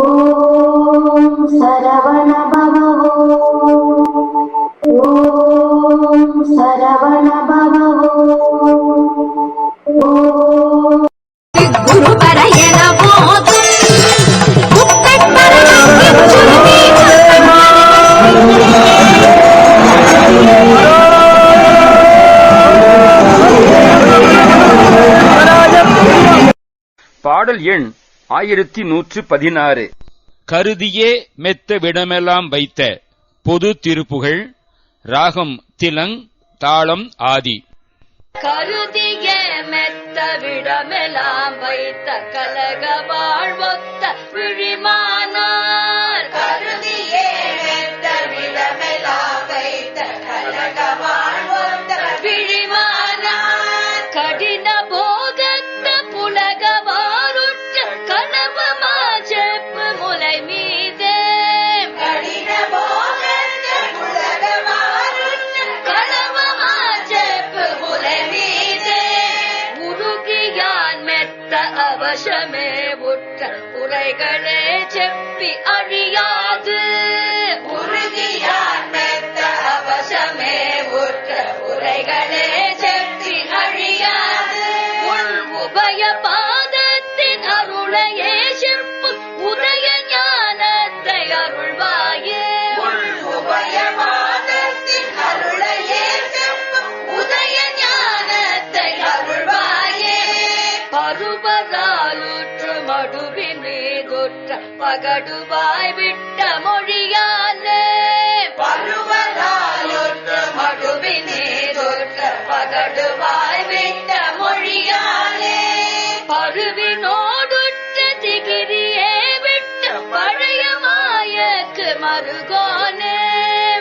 ஓம் சரவண பவ ஓம் சரவண பவ பாடல் எண் ஆயிரத்தி நூற்று பதினாறு. கருதியே மெத்த விடமெல்லாம் வைத்த பொது திருப்புகழ் ராகம் திலங் தாளம் ஆதி. கருதிய மெத்த விடமெல்லாம் வைத்த கலக வாழ்வொத்த விழிமானார் உருகியான் அவசமே உற்ற உரைகளே செப்பி அழியாது பருவராலுற்று மடுவின் மீதுற்ற பகடுவாய் விட்ட மொழியாலே. பருவராலுற்று மடுவின் மீதுற்ற பகடுவாய் விட்ட மொழியாலே. பருவினோடுற்ற திகிரியே விட்டு பழைய மாயக்கு மருகோனே.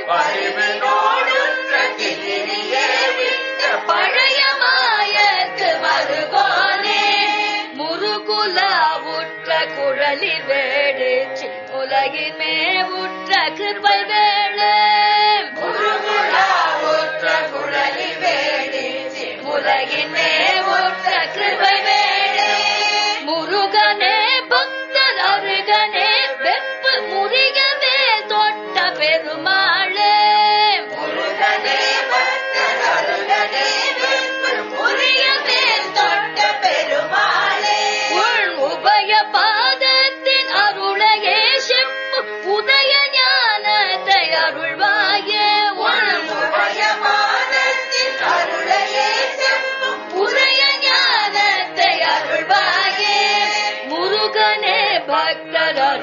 பருவினோடுற்ற குழலி வேடிச்சு உலகின் மேவுற்ற கிருபை வேளே குழலி வேடிச்சு உலகின்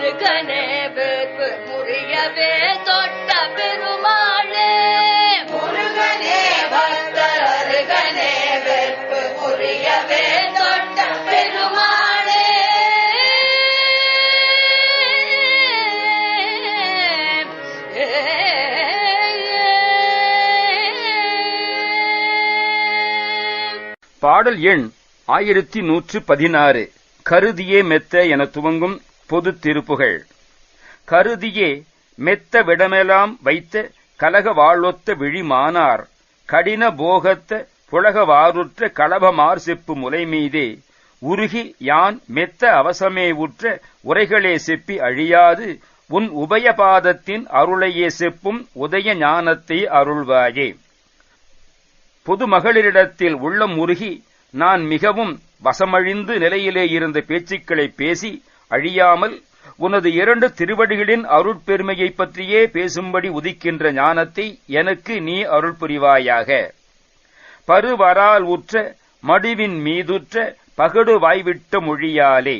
பக்தர் அருகனே வெப்பு முறியவே தொட்ட பெருமாளே. முருகனே பக்தர் அருகனே வெப்பு முறியவே தொட்ட பெருமாளே. பாடல் எண் ஆயிரத்தி நூற்று பதினாறு. கருதியே மெத்த என துவங்கும் பொது திருப்புகள் கருதியே மெத்த விடமெலாம் வைத்த கலக வாழ்வொத்த விழிமானார் கடின போகத்த புலக வாருற்ற களபமார் செப்பு முலை மீதே உருகி யான் மெத்த அவசமே உற்ற உரைகளே செப்பி அழியாது உன் உபயபாதத்தின் அருளையே செப்பும் உதய ஞானத்தை அருள்வாயே. பொதுமகளிரிடத்தில் உள்ளம் உருகி நான் மிகவும் வசமழிந்து நிலையிலே இருந்த பேச்சுக்களை பேசி அழியாமல் உனது இரண்டு திருவடிகளின் அருட்பெருமையைப் பற்றியே பேசும்படி உதிக்கின்ற ஞானத்தை எனக்கு நீ அருள் புரிவாயாக பருவரால் உற்ற மடுவின் மீதுற்ற பகடு வாய்விட்ட மொழியாலே.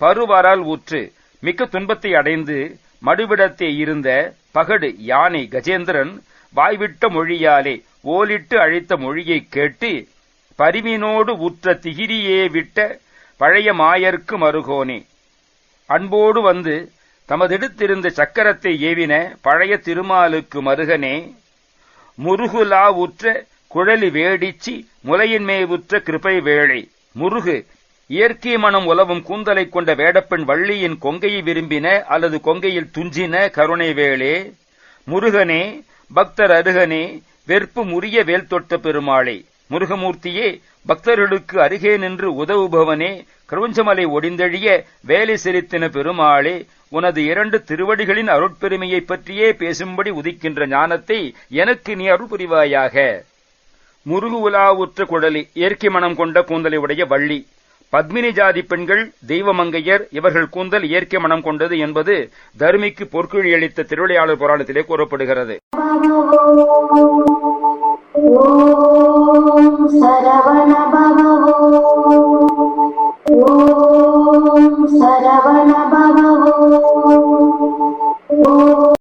பருவரால் உற்று மிக்க துன்பத்தை அடைந்து மடுவிடத்தே இருந்த பகடு யானை கஜேந்திரன் வாய்விட்ட மொழியாலே ஓலிட்டு அழைத்த மொழியைக் கேட்டு பரிவினோடு உற்ற திகிரியே விட்ட பழைய மாயர்க்கு மருகோனே அன்போடு வந்து தமதெடுத்திருந்த சக்கரத்தை ஏவின பழைய திருமாலுக்கு மருகனே முருகுலா உற்ற குழலி வேடிச்சி முலையின் மேவுற்ற கிருபை வேளை. முருகு இயற்கை மனம் உலவும் கூந்தலை கொண்ட வேடப்பெண் வள்ளியின் கொங்கையை விரும்பின அல்லது கொங்கையில் துஞ்சின கருணை வேளே. முருகனே பக்தர் அருகனே வெற்பு முறிய வேல் தொட்ட பெருமாளே. முருகமூர்த்தியே பக்தர்களுக்கு அருகே நின்று உதவுபவனே கிருஞ்சமலை ஒடிந்தழிய வேலை செலுத்தின பெருமாளே உனது இரண்டு திருவடிகளின் அருட்பெருமையைப் பற்றியே பேசும்படி உதிக்கின்ற ஞானத்தை எனக்கு நீ அருள் புரிவாயாக முருகு உலாவுற்ற குடலி இயற்கை மனம் கொண்ட கூந்தலை உடைய வள்ளி பத்மினி ஜாதி பெண்கள் தெய்வமங்கையர் இவர்கள் கூந்தல் இயற்கை மனம் கொண்டது என்பது தர்மிக்கு பொற்குழி அளித்த திருவிளையாளர் புராணத்திலே கூறப்படுகிறது. சரவண பவ